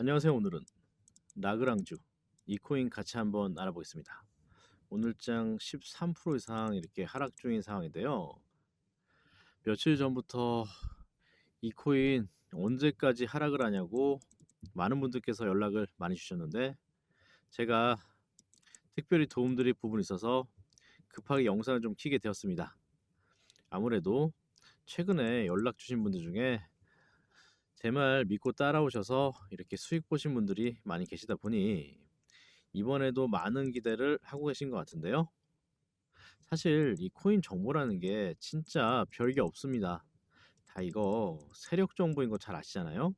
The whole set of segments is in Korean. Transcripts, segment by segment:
안녕하세요. 오늘은 라그랑주 이 코인 같이 한번 알아보겠습니다. 오늘장 13% 이상 이렇게 하락 중인 상황인데요. 며칠 전부터 이 코인 언제까지 하락을 하냐고 많은 분들께서 연락을 많이 주셨는데 제가 특별히 도움드릴 부분이 있어서 급하게 영상을 좀 키게 되었습니다. 아무래도 최근에 연락 주신 분들 중에 제 말 믿고 따라오셔서 이렇게 수익 보신 분들이 많이 계시다 보니 이번에도 많은 기대를 하고 계신 것 같은데요. 사실 이 코인 정보라는 게 진짜 별게 없습니다. 다 이거 세력 정보인 거 잘 아시잖아요.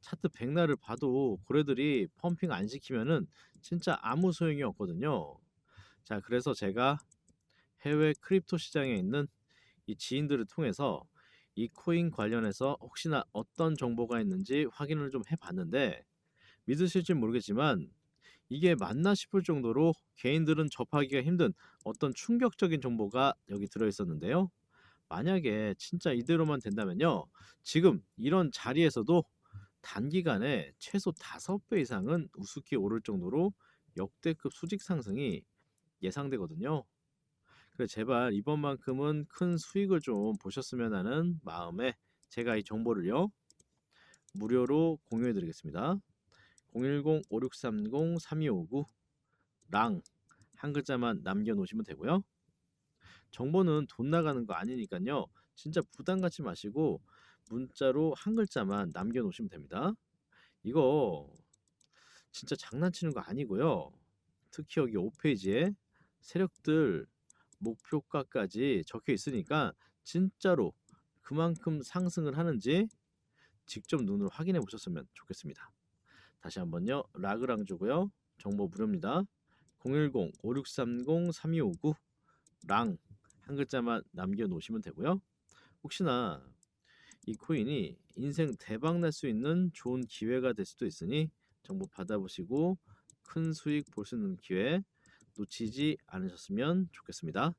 차트 백날을 봐도 고래들이 펌핑 안 시키면은 진짜 아무 소용이 없거든요. 자, 그래서 제가 해외 크립토 시장에 있는 이 지인들을 통해서 이 코인 관련해서 혹시나 어떤 정보가 있는지 확인을 좀 해봤는데 믿으실지 모르겠지만 이게 맞나 싶을 정도로 개인들은 접하기가 힘든 어떤 충격적인 정보가 여기 들어있었는데요. 만약에 진짜 이대로만 된다면요. 지금 이런 자리에서도 단기간에 최소 5배 이상은 우습게 오를 정도로 역대급 수직 상승이 예상되거든요. 그래 제발 이번만큼은 큰 수익을 좀 보셨으면 하는 마음에 제가 이 정보를요 무료로 공유해 드리겠습니다. 010-5630-3259 랑 한 글자만 남겨 놓으시면 되고요. 정보는 돈 나가는 거 아니니까요. 진짜 부담 갖지 마시고 문자로 한 글자만 남겨 놓으시면 됩니다. 이거 진짜 장난치는 거 아니고요. 특히 여기 5페이지에 세력들 목표가까지 적혀 있으니까 진짜로 그만큼 상승을 하는지 직접 눈으로 확인해 보셨으면 좋겠습니다. 다시 한번요. 라그랑주고요. 정보 무료입니다. 010-5630-3259 랑 한 글자만 남겨 놓으시면 되고요. 혹시나 이 코인이 인생 대박 날 수 있는 좋은 기회가 될 수도 있으니 정보 받아보시고 큰 수익 볼 수 있는 기회 놓치지 않으셨으면 좋겠습니다.